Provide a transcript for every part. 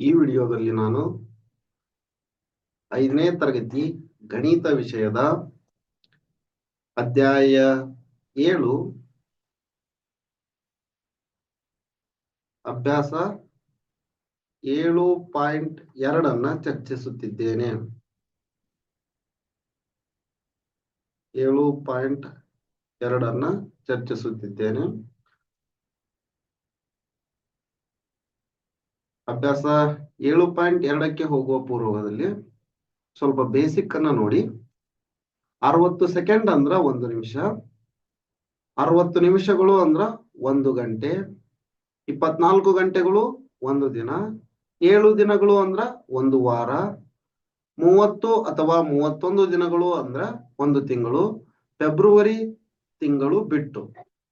ಈ ವಿಡಿಯೋದಲ್ಲಿ ನಾನು ಐದನೇ ತರಗತಿ ಗಣಿತ ವಿಷಯದ ಅಧ್ಯಾಯ ಏಳು ಅಭ್ಯಾಸ ಏಳು ಪಾಯಿಂಟ್ ಎರಡನ್ನ ಚರ್ಚಿಸುತ್ತಿದ್ದೇನೆ. ಏಳು ಪಾಯಿಂಟ್ ಎರಡನ್ನ ಚರ್ಚಿಸುತ್ತಿದ್ದೇನೆ. ಅಭ್ಯಾಸ ಏಳು ಪಾಯಿಂಟ್ ಎರಡಕ್ಕೆ ಹೋಗುವ ಪೂರ್ವದಲ್ಲಿ ಸ್ವಲ್ಪ ಬೇಸಿಕ್ ಅನ್ನ ನೋಡಿ. ಅರವತ್ತು ಸೆಕೆಂಡ್ ಅಂದ್ರ ಒಂದು ನಿಮಿಷ. ಅರವತ್ತು ನಿಮಿಷಗಳು ಅಂದ್ರ ಒಂದು ಗಂಟೆ. ಇಪ್ಪತ್ನಾಲ್ಕು ಗಂಟೆಗಳು ಒಂದು ದಿನ. ಏಳು ದಿನಗಳು ಅಂದ್ರ ಒಂದು ವಾರ. ಮೂವತ್ತು ಅಥವಾ ಮೂವತ್ತೊಂದು ದಿನಗಳು ಅಂದ್ರ ಒಂದು ತಿಂಗಳು. ಫೆಬ್ರವರಿ ತಿಂಗಳು ಬಿಟ್ಟು.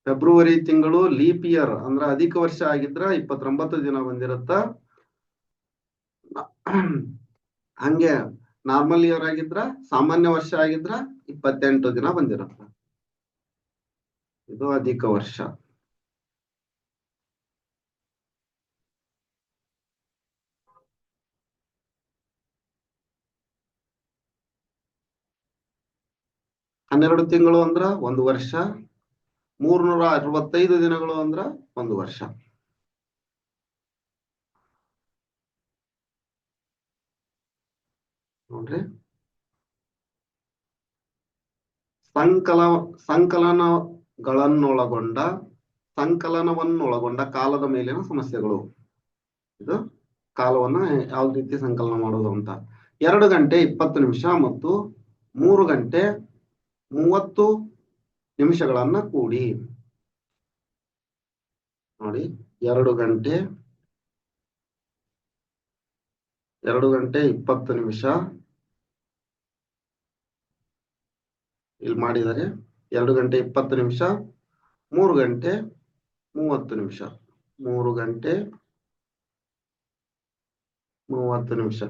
ಫೆಬ್ರವರಿ ತಿಂಗಳು ಲೀಪ್ ಇಯರ್ ಅಂದ್ರ ಅಧಿಕ ವರ್ಷ ಆಗಿದ್ರ ಇಪ್ಪತ್ತೊಂಬತ್ತು ದಿನ ಬಂದಿರತ್ತ. ಹಂಗೆ ನಾರ್ಮಲ್ ಇಯರ್ ಆಗಿದ್ರ, ಸಾಮಾನ್ಯ ವರ್ಷ ಆಗಿದ್ರ ಇಪ್ಪತ್ತೆಂಟು ದಿನ ಬಂದಿರತ್ತ. ಇದು ಅಧಿಕ ವರ್ಷ. ಹನ್ನೆರಡು ತಿಂಗಳು ಅಂದ್ರ ಒಂದು ವರ್ಷ, ಮೂರ್ನೂರ ಅರವತ್ತೈದು ದಿನಗಳು ಅಂದ್ರ ಒಂದು ವರ್ಷ. ನೋಡ್ರಿ. ಸಂಕಲ, ಸಂಕಲನಗಳನ್ನೊಳಗೊಂಡ, ಸಂಕಲನವನ್ನೊಳಗೊಂಡ ಕಾಲದ ಮೇಲಿನ ಸಮಸ್ಯೆಗಳು. ಇದು ಕಾಲವನ್ನ ಯಾವ ರೀತಿ ಸಂಕಲನ ಮಾಡೋದು ಅಂತ. ಎರಡು ಗಂಟೆ ಇಪ್ಪತ್ತು ನಿಮಿಷ ಮತ್ತು ಮೂರು ಗಂಟೆ ಮೂವತ್ತು ನಿಮಿಷಗಳನ್ನ ಕೂಡಿ. ನೋಡಿ, ಎರಡು ಗಂಟೆ ಎರಡು ಗಂಟೆ ಇಪ್ಪತ್ತು ನಿಮಿಷ ಇಲ್ಲಿ ಮಾಡಿದರೆ ಎರಡು ಗಂಟೆ ಇಪ್ಪತ್ತು ನಿಮಿಷ, ಮೂರು ಗಂಟೆ ಮೂವತ್ತು ನಿಮಿಷ. ಮೂರು ಗಂಟೆ ಮೂವತ್ತು ನಿಮಿಷ.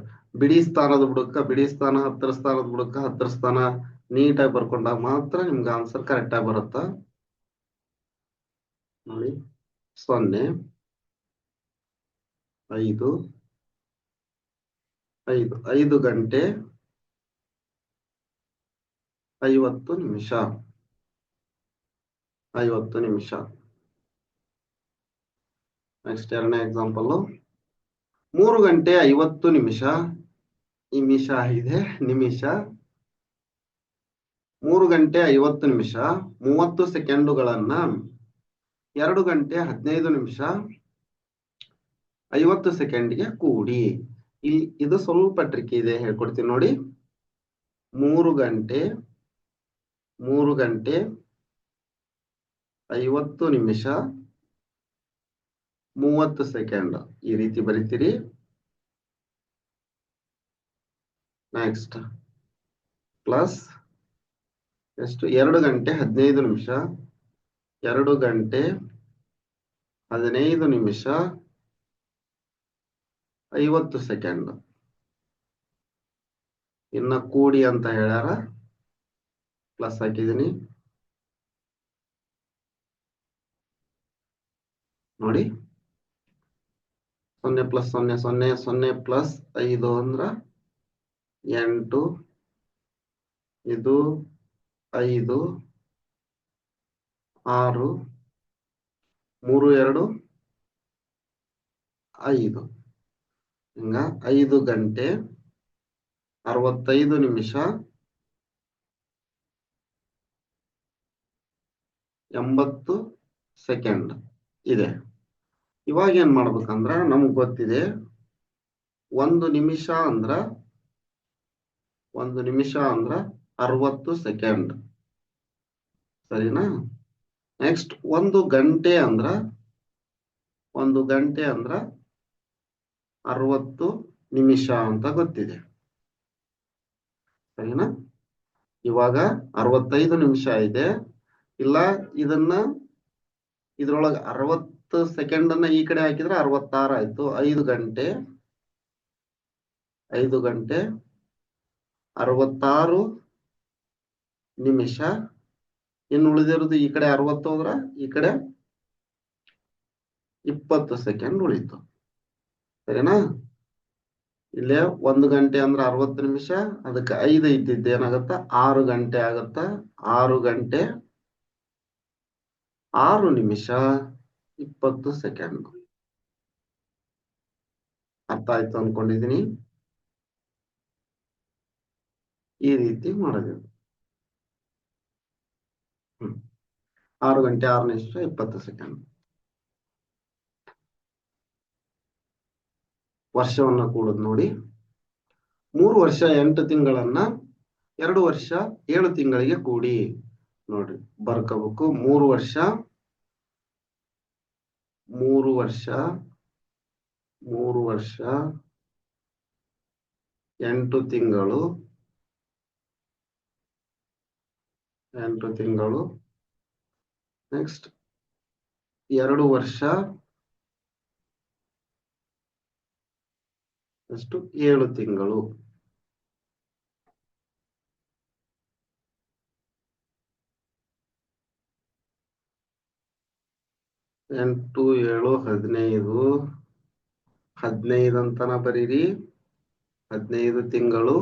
ಬಿಡಿ ಸ್ಥಾನದ ಬುಡಕ ಬಿಡಿ ಸ್ಥಾನ, ಹತ್ತರ ಸ್ಥಾನದ ಬುಡಕ ಹತ್ತರ ಸ್ಥಾನ ನೀಟಾಗಿ ಬರ್ಕೊಂಡಾಗ ಮಾತ್ರ ನಿಮ್ಗೆ ಆನ್ಸರ್ ಕರೆಕ್ಟ್ ಆಗಿ ಬರುತ್ತ. ನೋಡಿ, ಸೊನ್ನೆ, ಐದು ಐದು ಐದು ಗಂಟೆ ಐವತ್ತು ನಿಮಿಷ. ಐವತ್ತು ನಿಮಿಷ. ನೆಕ್ಸ್ಟ್ ಎರಡನೇ ಎಕ್ಸಾಂಪಲ್ ಮೂರು ಗಂಟೆ ಐವತ್ತು ನಿಮಿಷ. ನಿಮಿಷ ಇದೆ, ನಿಮಿಷ. ಮೂರು ಗಂಟೆ ಐವತ್ತು ನಿಮಿಷ. ಮೂವತ್ತು ಸೆಕೆಂಡುಗಳನ್ನ ಎರಡು ಗಂಟೆ ಹದಿನೈದು ನಿಮಿಷ. ಐವತ್ತು ಸೆಕೆಂಡ್ಗೆ ಕೂಡಿ. ಇಲ್ಲಿ ಇದು ಸ್ವಲ್ಪ ಟ್ರಿಕ್ ಇದೆ, ಹೇಳ್ಕೊಡ್ತೀನಿ ನೋಡಿ. ಮೂರು ಗಂಟೆ ಮೂರು ಗಂಟೆ ಐವತ್ತು ನಿಮಿಷ ಮೂವತ್ತು ಸೆಕೆಂಡ್. ಈ ರೀತಿ ಬರಿತೀರಿ. ನೆಕ್ಸ್ಟ್ ಪ್ಲಸ್ ಎಷ್ಟು? ಎರಡು ಗಂಟೆ ಹದಿನೈದು ನಿಮಿಷ. ಎರಡು ಗಂಟೆ ಹದಿನೈದು ನಿಮಿಷ ಐವತ್ತು ಸೆಕೆಂಡ್. ಇನ್ನ ಕೂಡಿ ಅಂತ ಹೇಳ್ಯಾರ. ಪ್ಲಸ್ ಹಾಕಿದೀನಿ ನೋಡಿ. ಸೊನ್ನೆ ಪ್ಲಸ್ ಸೊನ್ನೆ ಸೊನ್ನೆ ಸೊನ್ನೆ ಪ್ಲಸ್ ಐದು ಅಂದ್ರ ಎಂಟು. ಇದು ಐದು. ಆರು. ಮೂರು, ಎರಡು. ಐದು. ಹಿಂಗ ಐದು ಗಂಟೆ ಅರವತ್ತೈದು ನಿಮಿಷ. ಎಂಬತ್ತು ಸೆಕೆಂಡ್ ಇದೆ. ಇವಾಗ ಏನ್ ಮಾಡ್ಬೇಕಂದ್ರ ನಮಗ್ ಗೊತ್ತಿದೆ, ಒಂದು ನಿಮಿಷ ಅಂದ್ರ, ಒಂದು ನಿಮಿಷ ಅಂದ್ರ ಅರವತ್ತು ಸೆಕೆಂಡ್. ಸರಿನಾ? ನೆಕ್ಸ್ಟ್ ಒಂದು ಗಂಟೆ ಅಂದ್ರ, ಒಂದು ಗಂಟೆ ಅಂದ್ರ ಅರವತ್ತು ನಿಮಿಷ ಅಂತ ಗೊತ್ತಿದೆ. ಸರಿನಾ? ಇವಾಗ ಅರವತ್ತೈದು ನಿಮಿಷ ಇದೆ. ಇಲ್ಲ, ಇದನ್ನ ಇದ್ರೊಳಗ ಅರವತ್ತು ಸೆಕೆಂಡ್ ಅನ್ನ ಈ ಕಡೆ ಹಾಕಿದ್ರೆ ಅರವತ್ತಾರು ಆಯ್ತು. ಐದು ಗಂಟೆ ಐದು ಗಂಟೆ, ಅರವತ್ತಾರು ನಿಮಿಷ. ಇನ್ನು ಉಳಿದಿರೋದು ಈ ಕಡೆ ಅರವತ್ತು ಹೋದ್ರ ಈ ಕಡೆ ಇಪ್ಪತ್ತು ಸೆಕೆಂಡ್ ಉಳಿತು. ಸರಿನಾ? ಇಲ್ಲೇ ಒಂದು ಗಂಟೆ ಅಂದ್ರೆ ಅರವತ್ತು ನಿಮಿಷ, ಅದಕ್ಕೆ ಐದು ಇದ್ದಿದ್ದು ಏನಾಗತ್ತ? ಆರು ಗಂಟೆ ಆಗತ್ತ? ಆರು ಗಂಟೆ ಆರು ನಿಮಿಷ ಇಪ್ಪತ್ತು ಸೆಕೆಂಡ್ ಅರ್ಥ ಆಯ್ತು ಅನ್ಕೊಂಡಿದೀನಿ? ಈ ರೀತಿ ಮಾಡೋದು ಆರು ಗಂಟೆ ಆರು ನಿಮಿಷ ಇಪ್ಪತ್ತು ಸೆಕೆಂಡ್ ವರ್ಷವನ್ನ ಕೂಡದ್ ನೋಡಿ. ಮೂರು ವರ್ಷ ಎಂಟು ತಿಂಗಳನ್ನ ಎರಡು ವರ್ಷ ಏಳು ತಿಂಗಳಿಗೆ ಕೂಡಿ. ನೋಡ್ರಿ, ಬರ್ಕೋಬೇಕು. ಮೂರು ವರ್ಷ ಮೂರು ವರ್ಷ ಮೂರು ವರ್ಷ, ಎಂಟು ತಿಂಗಳು ಎಂಟು ತಿಂಗಳು. ನೆಕ್ಸ್ಟ್ ಎರಡು ವರ್ಷ ಎಷ್ಟು ಏಳು ತಿಂಗಳು. ಎಂಟು, ಏಳು, ಹದಿನೈದು ಹದಿನೈದು ಅಂತನ ಬರೀರಿ. ಹದಿನೈದು ತಿಂಗಳು.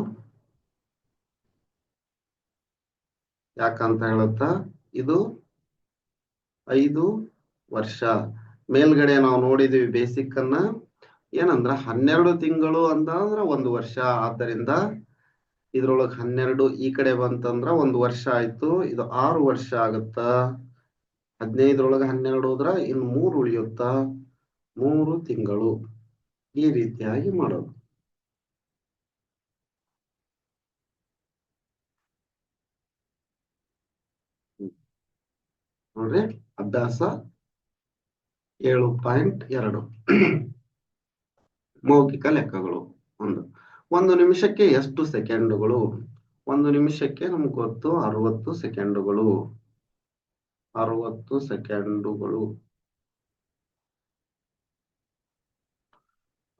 ಯಾಕಂತ ಹೇಳುತ್ತ? ಇದು ಐದು ವರ್ಷ. ಮೇಲ್ಗಡೆ ನಾವು ನೋಡಿದೀವಿ ಬೇಸಿಕ್ ಅನ್ನ. ಏನಂದ್ರ ಹನ್ನೆರಡು ತಿಂಗಳು ಅಂತ ಅಂದ್ರ ಒಂದು ವರ್ಷ. ಆದ್ದರಿಂದ ಇದ್ರೊಳಗ ಹನ್ನೆರಡು ಈ ಕಡೆ ಬಂತಂದ್ರ ಒಂದು ವರ್ಷ ಆಯ್ತು. ಇದು ಆರು ವರ್ಷ ಆಗತ್ತ? ಹದಿನೈದರೊಳಗ ಹನ್ನೆರಡು ಹೋದ್ರ ಇನ್ನು ಮೂರು ಉಳಿಯುತ್ತ? ಮೂರು ತಿಂಗಳು ಈ ರೀತಿಯಾಗಿ ಮಾಡೋದು. ನೋಡ್ರಿ, ಅಭ್ಯಾಸ ಏಳು ಪಾಯಿಂಟ್ ಎರಡು. ಮೌಖಿಕ ಲೆಕ್ಕಗಳು ಒಂದು. ಒಂದು ನಿಮಿಷಕ್ಕೆ ಎಷ್ಟು ಸೆಕೆಂಡುಗಳು? ಒಂದು ನಿಮಿಷಕ್ಕೆ ನಮ್ಗೆ ಗೊತ್ತು ಅರವತ್ತು ಸೆಕೆಂಡುಗಳು. ಅರವತ್ತು ಸೆಕೆಂಡುಗಳು.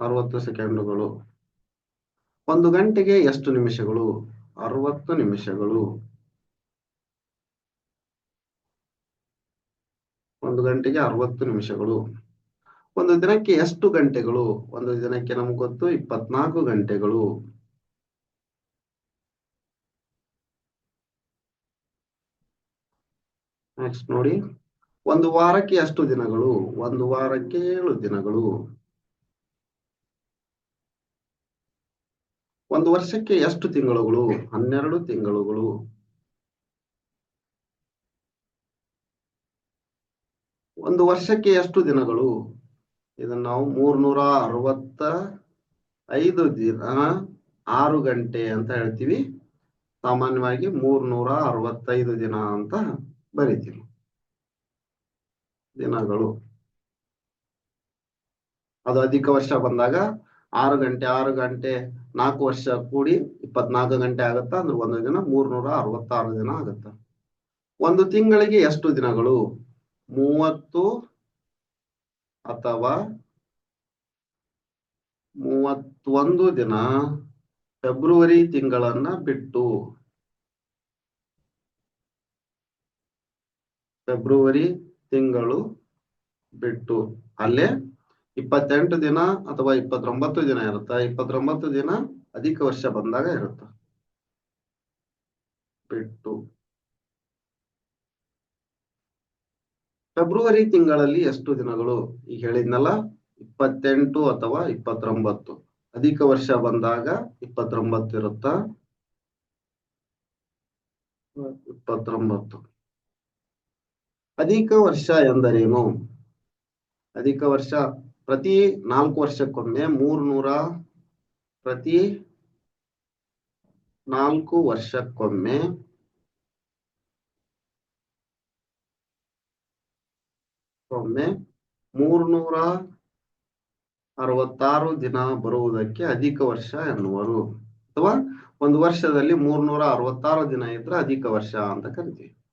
ಅರವತ್ತು ಸೆಕೆಂಡುಗಳು. ಒಂದು ಗಂಟೆಗೆ ಎಷ್ಟು ನಿಮಿಷಗಳು? ಅರವತ್ತು ನಿಮಿಷಗಳು. ಒಂದು ಗಂಟೆಗೆ ಅರವತ್ತು ನಿಮಿಷಗಳು. ಒಂದು ದಿನಕ್ಕೆ ಎಷ್ಟು ಗಂಟೆಗಳು? ಒಂದು ದಿನಕ್ಕೆ ನಮ್ಗೆ ಗೊತ್ತು ಇಪ್ಪತ್ನಾಲ್ಕು ಗಂಟೆಗಳು. ನೆಕ್ಸ್ಟ್ ನೋಡಿ. ಒಂದು ವಾರಕ್ಕೆ ಎಷ್ಟು ದಿನಗಳು? ಒಂದು ವಾರಕ್ಕೆ ಏಳು ದಿನಗಳು. ಒಂದು ವರ್ಷಕ್ಕೆ ಎಷ್ಟು ತಿಂಗಳುಗಳು? ಹನ್ನೆರಡು ತಿಂಗಳುಗಳು. ಒಂದು ವರ್ಷಕ್ಕೆ ಎಷ್ಟು ದಿನಗಳು? ಇದನ್ನ ನಾವು ಮೂರ್ನೂರ ಅರವತ್ತ ಐದು ದಿನ ಆರು ಗಂಟೆ ಅಂತ ಹೇಳ್ತೀವಿ. ಸಾಮಾನ್ಯವಾಗಿ ಮೂರ್ನೂರ ಅರವತ್ತೈದು ದಿನ ಅಂತ ಬರಿತೀವಿ ದಿನಗಳು. ಅದು ಅಧಿಕ ವರ್ಷ ಬಂದಾಗ ಆರು ಗಂಟೆ ಆರು ಗಂಟೆ, ನಾಲ್ಕು ವರ್ಷ ಕೂಡಿ ಇಪ್ಪತ್ನಾಲ್ಕು ಗಂಟೆ ಆಗತ್ತ? ಅಂದ್ರೆ ಒಂದು ದಿನ ಮೂರ್ನೂರ ಅರವತ್ತಾರು ದಿನ ಆಗತ್ತ? ಒಂದು ತಿಂಗಳಿಗೆ ಎಷ್ಟು ದಿನಗಳು? ಮೂವತ್ತು ಅಥವಾ ಮೂವತ್ತೊಂದು ದಿನ ಫೆಬ್ರವರಿ ತಿಂಗಳನ್ನ ಬಿಟ್ಟು ಫೆಬ್ರವರಿ ತಿಂಗಳು ಬಿಟ್ಟು. ಅಲ್ಲೇ ಇಪ್ಪತ್ತೆಂಟು ದಿನ ಅಥವಾ ಇಪ್ಪತ್ತೊಂಬತ್ತು ದಿನ ಇರುತ್ತ. ಇಪ್ಪತ್ತೊಂಬತ್ತು ದಿನ ಅಧಿಕ ವರ್ಷ ಬಂದಾಗ ಇರುತ್ತ. ಬಿಟ್ಟು. ಫೆಬ್ರವರಿ ತಿಂಗಳಲ್ಲಿ ಎಷ್ಟು ದಿನಗಳು? ಈಗ ಹೇಳಿದ್ನಲ್ಲ, ಇಪ್ಪತ್ತೆಂಟು ಅಥವಾ ಇಪ್ಪತ್ತೊಂಬತ್ತು. ಅಧಿಕ ವರ್ಷ ಬಂದಾಗ ಇಪ್ಪತ್ತೊಂಬತ್ತು ಇರುತ್ತ? ಇಪ್ಪತ್ತೊಂಬತ್ತು. ಅಧಿಕ ವರ್ಷ ಎಂದರೇನು? ಅಧಿಕ ವರ್ಷ ಪ್ರತಿ ನಾಲ್ಕು ವರ್ಷಕ್ಕೊಮ್ಮೆ ಮೂರ್ನೂರ ಪ್ರತಿ ನಾಲ್ಕು ವರ್ಷಕ್ಕೊಮ್ಮೆ ಒಮ್ಮೆ ಮೂರ್ನೂರ ಅರವತ್ತಾರು ದಿನ ಬರುವುದಕ್ಕೆ ಅಧಿಕ ವರ್ಷ ಎನ್ನುವರು. ಅಥವಾ ಒಂದು ವರ್ಷದಲ್ಲಿ ಮೂರ್ನೂರ ಅರವತ್ತಾರು ದಿನ ಇದ್ರೆ ಅಧಿಕ ವರ್ಷ ಅಂತ ಕರಿತೀವಿ.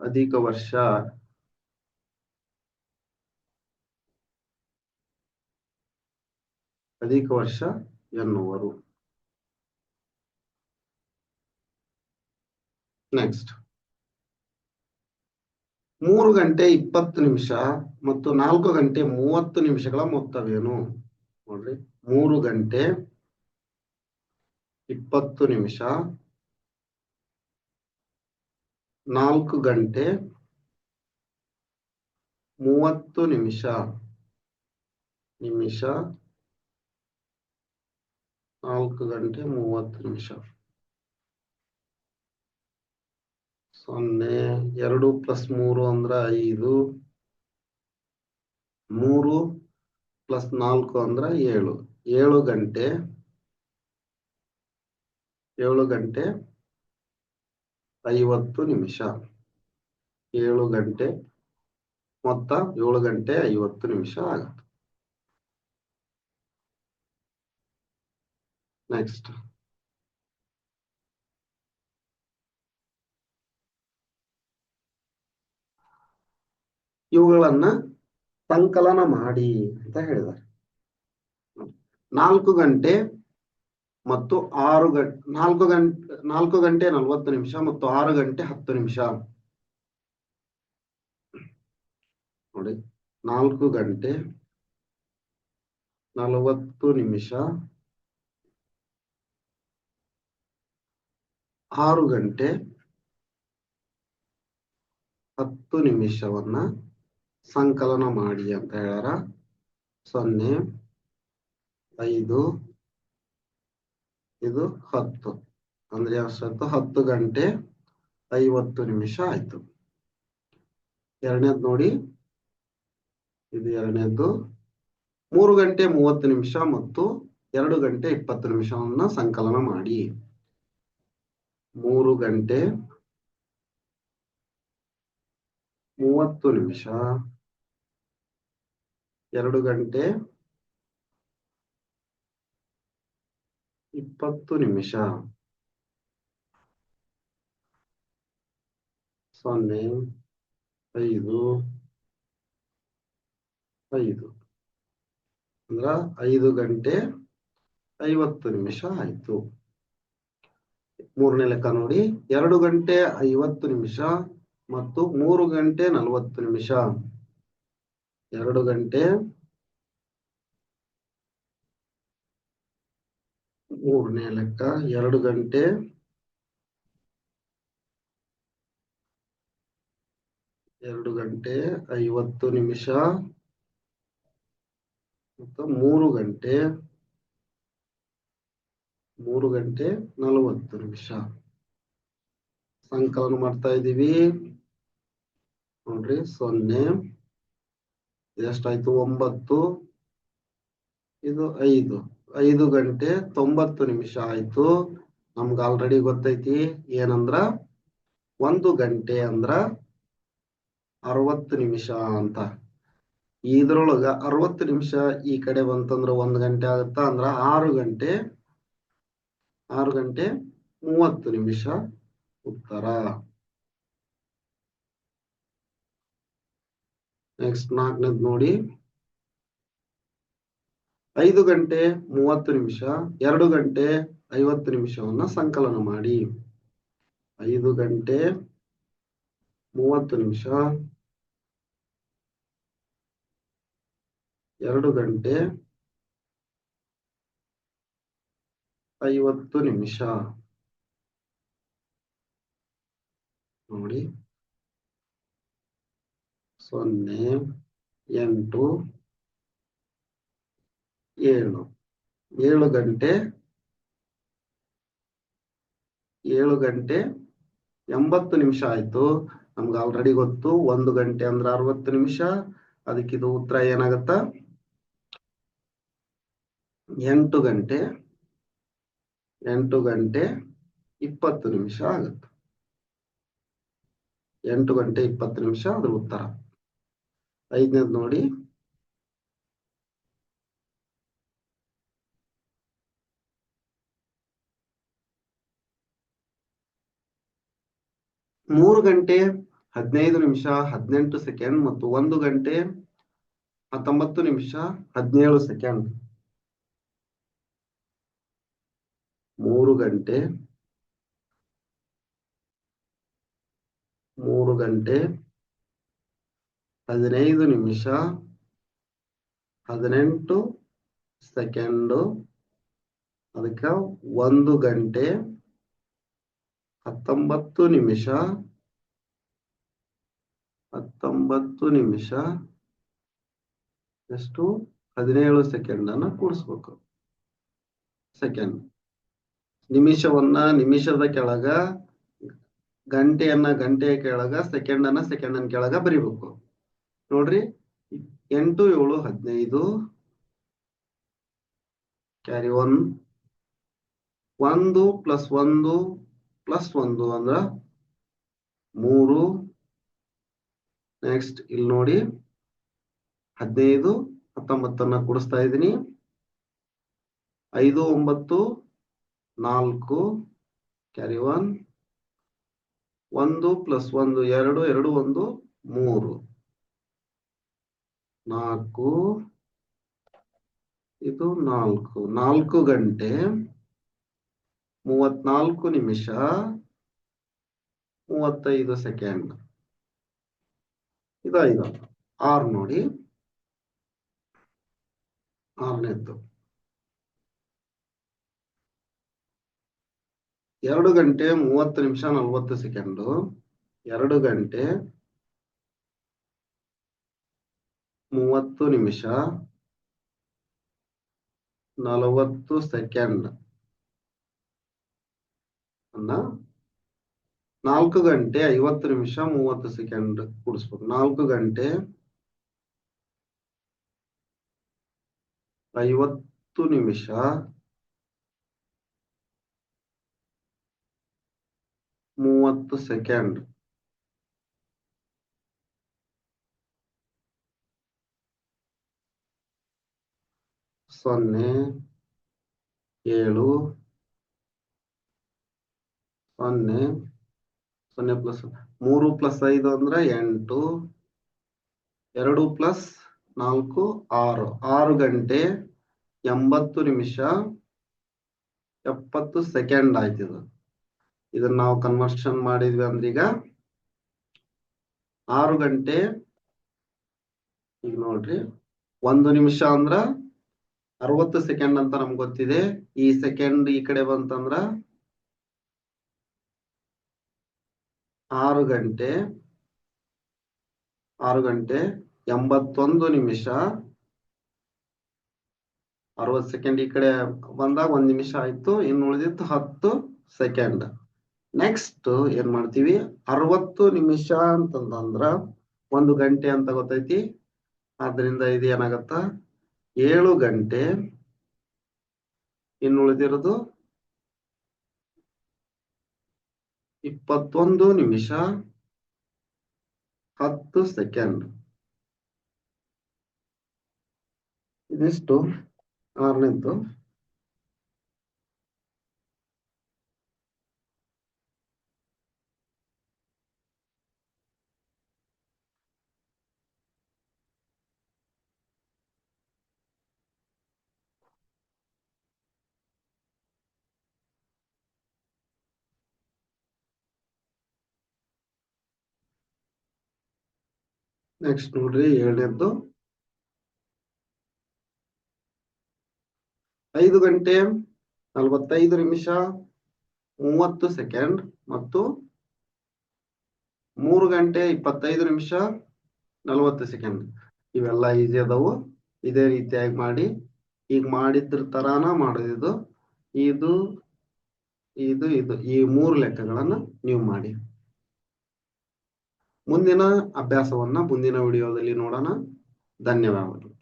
ಅಧಿಕ ವರ್ಷ. ಅಧಿಕ ವರ್ಷ ಎನ್ನುವರು. ನೆಕ್ಸ್ಟ್ ಮೂರು ಗಂಟೆ ಇಪ್ಪತ್ತು ನಿಮಿಷ ಮತ್ತು ನಾಲ್ಕು ಗಂಟೆ ಮೂವತ್ತು ನಿಮಿಷಗಳ ಮೊತ್ತವೇನು? ನೋಡ್ರಿ. ಮೂರು ಗಂಟೆ ಇಪ್ಪತ್ತು ನಿಮಿಷ ನಾಲ್ಕು ಗಂಟೆ ಮೂವತ್ತು ನಿಮಿಷ. ನಿಮಿಷ. ನಾಲ್ಕು ಗಂಟೆ ಮೂವತ್ತು ನಿಮಿಷ. ಸೊನ್ನೆ, ಎರಡು ಪ್ಲಸ್ ಮೂರು ಅಂದ್ರ ಐದು. ಮೂರು ಪ್ಲಸ್ ನಾಲ್ಕು ಅಂದ್ರ ಏಳು. ಏಳು ಗಂಟೆ. ಏಳು ಗಂಟೆ ಐವತ್ತು ನಿಮಿಷ. ಏಳು ಗಂಟೆ ಮೊತ್ತ ಏಳು ಗಂಟೆ ಐವತ್ತು ನಿಮಿಷ ಆಗುತ್ತೆ. ನೆಕ್ಸ್ಟ್ ಇವುಗಳನ್ನ ಸಂಕಲನ ಮಾಡಿ ಅಂತ ಹೇಳಿದ್ದಾರೆ. ನಾಲ್ಕು ಗಂಟೆ ಮತ್ತು ಆರು ಗಂಟೆ ನಾಲ್ಕು ಗಂಟೆ ನಾಲ್ಕು ಗಂಟೆ ನಲವತ್ತು ನಿಮಿಷ ಮತ್ತು ಆರು ಗಂಟೆ ಹತ್ತು ನಿಮಿಷ. ನೋಡಿ, ನಾಲ್ಕು ಗಂಟೆ ನಲವತ್ತು ನಿಮಿಷ. ಆರು ಗಂಟೆ ಹತ್ತು ನಿಮಿಷವನ್ನ ಸಂಕಲನ ಮಾಡಿ ಅಂತ ಹೇಳಾರ ಸೊನ್ನೆ, ಐದು ಇದು ಹತ್ತು. ಅಂದ್ರೆ ಎಷ್ಟಾಯ್ತು ಹತ್ತು ಗಂಟೆ ಐವತ್ತು ನಿಮಿಷ ಆಯ್ತು. ಎರಡನೇದ್ ನೋಡಿ. ಇದು ಎರಡನೇದ್ದು. ಮೂರು ಗಂಟೆ ಮೂವತ್ತು ನಿಮಿಷ ಮತ್ತು ಎರಡು ಗಂಟೆ ಇಪ್ಪತ್ತು ನಿಮಿಷವನ್ನ ಸಂಕಲನ ಮಾಡಿ. ಮೂರು ಗಂಟೆ ಮೂವತ್ತು ನಿಮಿಷ. ಎರಡು ಗಂಟೆ ಇಪ್ಪತ್ತು ನಿಮಿಷ. ಸೊನ್ನೆ, ಐದು ಐದು. ಅಂದ್ರ ಐದು ಗಂಟೆ ಐವತ್ತು ನಿಮಿಷ ಆಯ್ತು. ಮೂರನೇ ಲೆಕ್ಕ ನೋಡಿ, ಎರಡು ಗಂಟೆ ಐವತ್ತು ನಿಮಿಷ ಮತ್ತು ಮೂರು ಗಂಟೆ ನಲವತ್ತು ನಿಮಿಷ. ಎರಡು ಗಂಟೆ ಮೂರನೇ ಲೆಕ್ಕ, ಎರಡು ಗಂಟೆ. ಎರಡು ಗಂಟೆ ಐವತ್ತು ನಿಮಿಷ. ಮತ್ತು ಮೂರು ಗಂಟೆ ಮೂರು ಗಂಟೆ ನಲವತ್ತು ನಿಮಿಷ. ಸಂಕಲನ ಮಾಡ್ತಾ ಇದ್ದೀವಿ. ನೋಡ್ರಿ, ಸೊನ್ನೆ. ಎಷ್ಟಾಯ್ತು? ಒಂಬತ್ತು. ಇದು ಐದು. ಐದು ಗಂಟೆ ತೊಂಬತ್ತು ನಿಮಿಷ ಆಯ್ತು. ನಮ್ಗ ಆಲ್ರೆಡಿ ಗೊತ್ತೈತಿ. ಏನಂದ್ರ ಒಂದು ಗಂಟೆ ಅಂದ್ರ ಅರವತ್ತು ನಿಮಿಷ ಅಂತ. ಇದ್ರೊಳಗ ಅರವತ್ತು ನಿಮಿಷ ಈ ಕಡೆ ಬಂತಂದ್ರ ಒಂದ್ ಗಂಟೆ ಆಗುತ್ತಾ ಅಂದ್ರ ಆರು ಗಂಟೆ ಆರು ಗಂಟೆ ಮೂವತ್ತು ನಿಮಿಷ ಉತ್ತರ. ನೆಕ್ಸ್ಟ್ ನಾಲ್ಕನೇದ್ ನೋಡಿ. ಐದು ಗಂಟೆ ಮೂವತ್ತು ನಿಮಿಷ, ಎರಡು ಗಂಟೆ ಐವತ್ತು ನಿಮಿಷವನ್ನ ಸಂಕಲನ ಮಾಡಿ. ಐದು ಗಂಟೆ ಮೂವತ್ತು ನಿಮಿಷ, ಎರಡು ಗಂಟೆ ಐವತ್ತು ನಿಮಿಷ. ನೋಡಿ. ಸೊನ್ನೆ ಎಂಟು ಏಳು. ಏಳು ಗಂಟೆ ಏಳು ಗಂಟೆ ಎಂಬತ್ತು ನಿಮಿಷ ಆಯ್ತು. ನಮ್ಗೆ ಆಲ್ರೆಡಿ ಗೊತ್ತು. ಒಂದು ಗಂಟೆ ಅಂದ್ರೆ ಅರವತ್ತು ನಿಮಿಷ. ಅದಕ್ಕಿದು ಉತ್ತರ ಏನಾಗತ್ತ? ಎಂಟು ಗಂಟೆ ಎಂಟು ಗಂಟೆ ಇಪ್ಪತ್ತು ನಿಮಿಷ ಆಗುತ್ತೆ. ಎಂಟು ಗಂಟೆ ಇಪ್ಪತ್ತು ನಿಮಿಷ ಅದ್ರ ಉತ್ತರ. ಐದನೇದು ನೋಡಿ. ಮೂರು ಗಂಟೆ ಹದಿನೈದು ನಿಮಿಷ ಹದಿನೆಂಟು ಸೆಕೆಂಡ್ ಮತ್ತು ಒಂದು ಗಂಟೆ ಹತ್ತೊಂಬತ್ತು ನಿಮಿಷ ಹದಿನೇಳು ಸೆಕೆಂಡ್. ಮೂರು ಗಂಟೆ ಮೂರು ಗಂಟೆ ಹದಿನೈದು ನಿಮಿಷ ಹದಿನೆಂಟು ಸೆಕೆಂಡು. ಅದಕ್ಕೆ ಒಂದು ಗಂಟೆ ಹತ್ತೊಂಬತ್ತು ನಿಮಿಷ ಹತ್ತೊಂಬತ್ತು ನಿಮಿಷ, ಎಷ್ಟು? ಹದಿನೇಳು ಸೆಕೆಂಡ್ ಅನ್ನ ಕೂಡಿಸ್ಬೇಕು. ಸೆಕೆಂಡ್ ನಿಮಿಷವನ್ನ ನಿಮಿಷದ ಕೆಳಗ, ಗಂಟೆಯನ್ನ ಗಂಟೆಯ ಕೆಳಗ ಸೆಕೆಂಡ್ ಅನ್ನ ಸೆಕೆಂಡ್ ಅನ್ನ ಕೆಳಗ ಬರಿಬೇಕು. ನೋಡ್ರಿ, ಎಂಟು, ಏಳು, ಹದಿನೈದು ಕ್ಯಾರಿ ಒನ್ ಒಂದು ಪ್ಲಸ್ ಒಂದು ಪ್ಲಸ್ ಒಂದು ಅಂದ್ರ ಮೂರು ನೆಕ್ಸ್ಟ್ ಇಲ್ಲಿ ನೋಡಿ, ಹದಿನೈದು, ಹತ್ತೊಂಬತ್ತನ್ನ ಕೂಡಿಸ್ತಾ ಇದ್ದೀನಿ. ಐದು, ಒಂಬತ್ತು, ನಾಲ್ಕು ಕ್ಯಾರಿ ಒನ್ ಒಂದು ಪ್ಲಸ್ ಒಂದು ಎರಡು ಎರಡು, ಒಂದು, ಮೂರು. ನಾಲ್ಕು, ಇದು ನಾಲ್ಕು ನಾಲ್ಕು ಗಂಟೆ. ಮೂವತ್ನಾಲ್ಕು ನಿಮಿಷ ಮೂವತ್ತೈದು ಸೆಕೆಂಡ್. ಇದಾಯ್ತು. ಆರ್ ನೋಡಿ. ಆರನೇದ್ದು ಎರಡು ಗಂಟೆ ಮೂವತ್ತು ನಿಮಿಷ ನಲ್ವತ್ತು ಸೆಕೆಂಡು. ಎರಡು ಗಂಟೆ ಮೂವತ್ತು ನಿಮಿಷ ನಲವತ್ತು ಸೆಕೆಂಡ್. ನಾಲ್ಕು ಗಂಟೆ ಐವತ್ತು ನಿಮಿಷ ಮೂವತ್ತು ಸೆಕೆಂಡ್ ಕೂಡಿಸ್ಬೇಕು ನಾಲ್ಕು ಗಂಟೆ ಐವತ್ತು ನಿಮಿಷ ಮೂವತ್ತು ಸೆಕೆಂಡ್ ಸೊನ್ನೆ ಏಳು ಸೊನ್ನೆ ಸೊನ್ನೆ ಪ್ಲಸ್ ಮೂರು ಪ್ಲಸ್ ಐದು ಅಂದ್ರೆ ಎಂಟು, ಎರಡು ಪ್ಲಸ್ ನಾಲ್ಕು, ಆರು. ಆರು ಗಂಟೆ ಎಂಬತ್ತು ನಿಮಿಷ ಎಪ್ಪತ್ತು ಸೆಕೆಂಡ್ ಆಯ್ತಿದು ಇದನ್ನ ನಾವು ಕನ್ವರ್ಷನ್ ಮಾಡಿದ್ವಿ ಅಂದ್ರೆ ಈಗ ಆರು ಗಂಟೆ, ಈಗ ನೋಡ್ರಿ, ಒಂದು ನಿಮಿಷ ಅಂದ್ರ ಅರವತ್ತು ಸೆಕೆಂಡ್ ಅಂತ ನಮ್ಗೆ ಗೊತ್ತಿದೆ. ಈ ಸೆಕೆಂಡ್ ಈ ಕಡೆ ಬಂತಂದ್ರ ಆರು ಗಂಟೆ ಆರು ಗಂಟೆ ಎಂಬತ್ತೊಂದು ನಿಮಿಷ. ಅರವತ್ತು ಸೆಕೆಂಡ್ ಈ ಕಡೆ ಬಂದಾಗ ಒಂದ್ ನಿಮಿಷ ಆಯ್ತು, ಇನ್ನು ಉಳಿದಿತ್ತು ಹತ್ತು ಸೆಕೆಂಡ್. ನೆಕ್ಸ್ಟ್ ಏನ್ ಮಾಡ್ತೀವಿ? ಅರವತ್ತು ನಿಮಿಷ ಅಂತಂದ್ರ ಒಂದು ಗಂಟೆ ಅಂತ ಗೊತ್ತೈತಿ? ಆದ್ರಿಂದ ಇದು ಏನಾಗತ್ತ ಏಳು ಗಂಟೆ, ಇನ್ನು ಉಳಿದಿರೋದು ಇಪ್ಪತ್ತೊಂದು ನಿಮಿಷ ಹತ್ತು ಸೆಕೆಂಡ್. ಇದಿಷ್ಟು ಆರನೇದ್ದು. ನೆಕ್ಸ್ಟ್ ನೋಡ್ರಿ ಏಳನೇದ್ದು ಐದು ಗಂಟೆ ನಲವತ್ತೈದು ನಿಮಿಷ ಮೂವತ್ತು ಸೆಕೆಂಡ್ ಮತ್ತು ಮೂರು ಗಂಟೆ ಇಪ್ಪತ್ತೈದು ನಿಮಿಷ ನಲವತ್ತು ಸೆಕೆಂಡ್. ಇವೆಲ್ಲ ಈಸಿ ಅದಾವು. ಇದೇ ರೀತಿಯಾಗಿ ಮಾಡಿ. ಈಗ ಮಾಡಿದ್ರ ತರಾನ ಮಾಡೋದಿದು ಇದು ಇದು ಇದು ಈ ಮೂರು ಲೆಕ್ಕಗಳನ್ನ ನೀವು ಮಾಡಿ. ಮುಂದಿನ ಅಭ್ಯಾಸವನ್ನ ಮುಂದಿನ ವಿಡಿಯೋದಲ್ಲಿ ನೋಡೋಣ. ಧನ್ಯವಾದಗಳು.